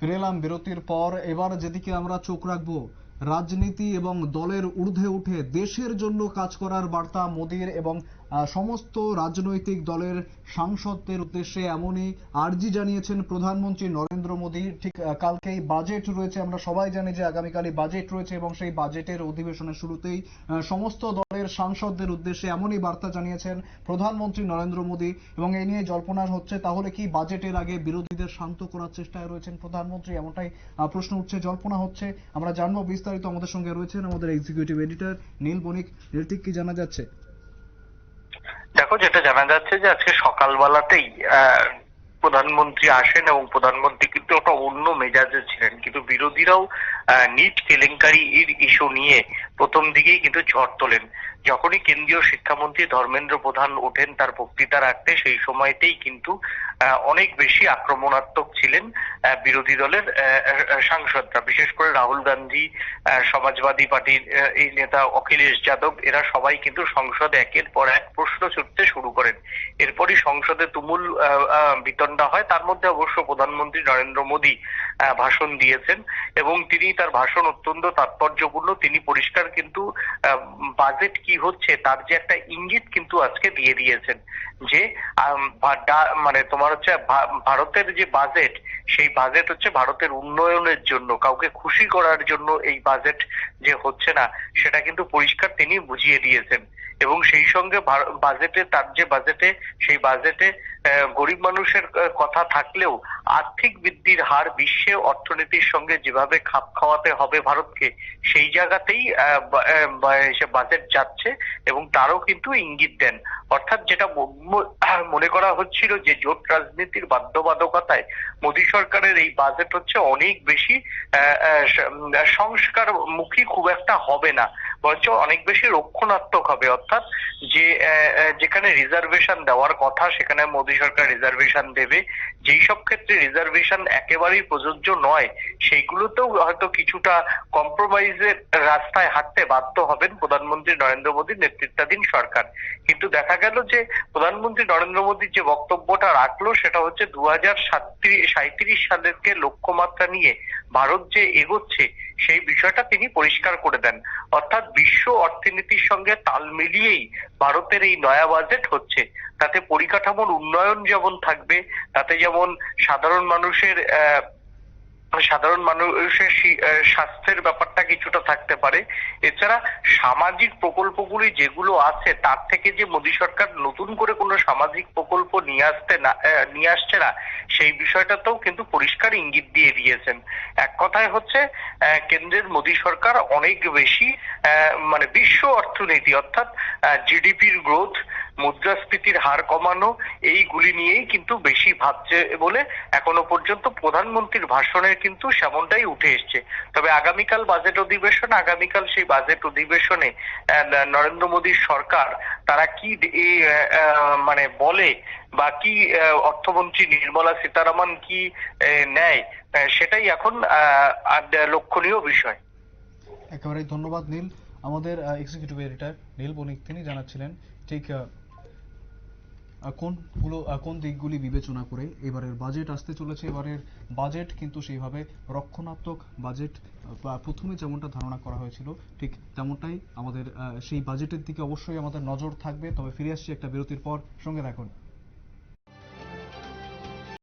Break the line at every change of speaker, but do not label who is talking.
ফিরে এলাম বিরতির পর এবার যেদিকে আমরা চোখ রাখব, রাজনীতি এবং দলের ঊর্ধ্বে উঠে দেশের জন্য কাজ করার বার্তা মোদীর এবং সমস্ত রাজনৈতিক দলের সাংসদদের উদ্দেশ্যে এমনই আর্জি জানিয়েছেন প্রধানমন্ত্রী নরেন্দ্র মোদী। ঠিক কালকেই বাজেট রয়েছে, আমরা সবাই জানি যে আগামীকালই বাজেট রয়েছে এবং সেই বাজেটের অধিবেশনের শুরুতেই সমস্ত দলের সাংসদদের উদ্দেশ্যে এমনই বার্তা জানিয়েছেন প্রধানমন্ত্রী নরেন্দ্র মোদী। এবং এই নিয়ে জল্পনা হচ্ছে, তাহলে কি বাজেটের আগে বিরোধীদের শান্ত করার চেষ্টায় রয়েছেন প্রধানমন্ত্রী? এমনটাই প্রশ্ন উঠছে, জল্পনা হচ্ছে। আমরা জানব, বিস্তারিত আমাদের সঙ্গে রয়েছেন আমাদের এক্সিকিউটিভ এডিটর নীল বণিক। নীল ঠিক কি জানা যাচ্ছে?
দেখো, যেটা জানা যাচ্ছে যে আজকে সকালবেলাতেই প্রধানমন্ত্রী আসেন এবং প্রধানমন্ত্রী কিন্তু ওটা অন্য মেজাজে ছিলেন। কিন্তু বিরোধীরাও নিট কেলেঙ্কারির ইস্যু নিয়ে প্রথম দিকেই কিন্তু ঝড় তোলেন। যখনই কেন্দ্রীয় শিক্ষামন্ত্রী ধর্মেন্দ্র প্রধান ওঠেন তার বক্তৃতা রাখতে, সেই সময়তেই কিন্তু অনেক বেশি আক্রমণাত্মক ছিলেন বিরোধী দলের সাংসদরা। বিশেষ করে রাহুল গান্ধী সমাজবাদী পার্টির এই নেতা অখিলেশ যাদব, এরা সবাই কিন্তু সংসদে একের পর এক প্রশ্ন ছুটতে শুরু করেন। এরপরই সংসদে তুমুল বিতণ্ডা হয়। তার মধ্যে অবশ্য প্রধানমন্ত্রী নরেন্দ্র মোদী ভাষণ দিয়েছেন এবং তিনি তার ভাষণ অত্যন্ত তাৎপর্যপূর্ণ। তিনি পরিষ্কার কিন্তু বাজেট কি হচ্ছে তার যে একটা ইঙ্গিত কিন্তু আজকে দিয়ে দিয়েছেন যে মানে তোমার হচ্ছে ভারতের যে বাজেট, সেই বাজেট হচ্ছে ভারতের উন্নয়নের জন্য, কাউকে খুশি করার জন্য এই বাজেট যে হচ্ছে না, সেটা কিন্তু পরিষ্কার তিনি বুঝিয়ে দিয়েছেন। এবং সেই সঙ্গে বাজেটে তার যে বাজেটে সেই বাজেটে গরিব মানুষের কথা থাকলেও আর্থিক বৃদ্ধির হার বিশ্বে অর্থনীতির সঙ্গে যেভাবে খাপ খাওয়াতে হবে ভারতকে সেই জায়গাতেই সে বাজেট যাচ্ছে এবং তারও কিন্তু ইঙ্গিত দেন। অর্থাৎ যেটা মনে করা হচ্ছিল যে জোট রাজনীতির বাধ্যবাধকতায় মোদী সরকারের এই বাজেট হচ্ছে অনেক বেশি আহ, আহ, স- উম, সংস্কার মুখী খুব একটা হবে না। বরঞ্চ অনেক বেশি রক্ষণাত্মক হবে, অর্থাৎ যে যেখানে রিজার্ভেশন দেওয়ার কথা, সেখানে মোদী সরকার রিজার্ভেশন দেবে। যেই সব ক্ষেত্রে রিজার্ভেশন একেবারেই প্রযোজ্য নয়, সেইগুলোতেও হয়তো কিছুটা কম্প্রোমাইজের রাস্তায় হাঁটতে বাধ্য হবেন প্রধানমন্ত্রী নরেন্দ্র মোদীর নেতৃত্বাধীন সরকার। কিন্তু দেখা গেল যে, প্রধানমন্ত্রী নরেন্দ্র মোদীর যে বক্তব্যটা রাখল, সেটা হচ্ছে দু হাজার সাঁত্রিশ সালেরকে লক্ষ্যমাত্রা নিয়ে। ভারত যে এগোচ্ছে, সেই বিষয়টা তিনি পরিষ্কার করে দেন। অর্থাৎ বিশ্ব অর্থনীতির সঙ্গে তাল মিলিয়েই ভারতের এই নয়া বাজেট হচ্ছে। তাতে পরিকাঠামোর উন্নয়ন যেমন থাকবে, তাতে যেমন সাধারণ মানুষের, আহ সাধারণ মানুষের স্বাস্থ্যের ব্যাপারটা কিছুটা থাকতে পারে। এছাড়া সামাজিক প্রকল্পগুলি যেগুলো আছে, তার থেকে যে মোদী সরকার নতুন করে কোনো সামাজিক প্রকল্প নিয়ে আসতে না নিয়ে আসছে না, সেই বিষয়টাতেও কিন্তু পরিষ্কার ইঙ্গিত দিয়ে দিয়েছেন। এক কথায় হচ্ছে কেন্দ্রের মোদী সরকার অনেক বেশি মানে বিশ্ব অর্থনীতি অর্থাৎ জিডিপির গ্রোথ মুদ্রাস্ফীতির হার কমানো, এইগুলি নিয়েই কিন্তু বেশি ভাবছে বলে এখনও পর্যন্ত প্রধানমন্ত্রীর ভাষণে কিন্তু সেমনটাই উঠে এসছে। তবে আগামীকাল বাজেট অধিবেশন, আগামীকাল সেই বাজেট অধিবেশনে নরেন্দ্র মোদীর সরকার তারা কি মানে বলে বা কি অর্থমন্ত্রী নির্মলা সীতারামন কি নেয় সেটাই এখন লক্ষণীয় বিষয়।
একেবারেই ধন্যবাদ নীল। আমাদের এক্সিকিউটিভ এডিটর নীল বণিক, তিনি জানাচ্ছিলেন, ঠিক কোনগুলো কোন দিকগুলি বিবেচনা করে এবারের বাজেট আসতে চলেছে? এবারের বাজেট কিন্তু সেইভাবে রক্ষণাত্মক বাজেট বা প্রথমে যেমনটা ধারণা করা হয়েছিল, ঠিক তেমনটাই আমাদের সেই বাজেটের দিকে অবশ্যই আমাদের নজর থাকবে। তবে ফিরে আসছি একটা বিরতির পর। সঙ্গে রাখুন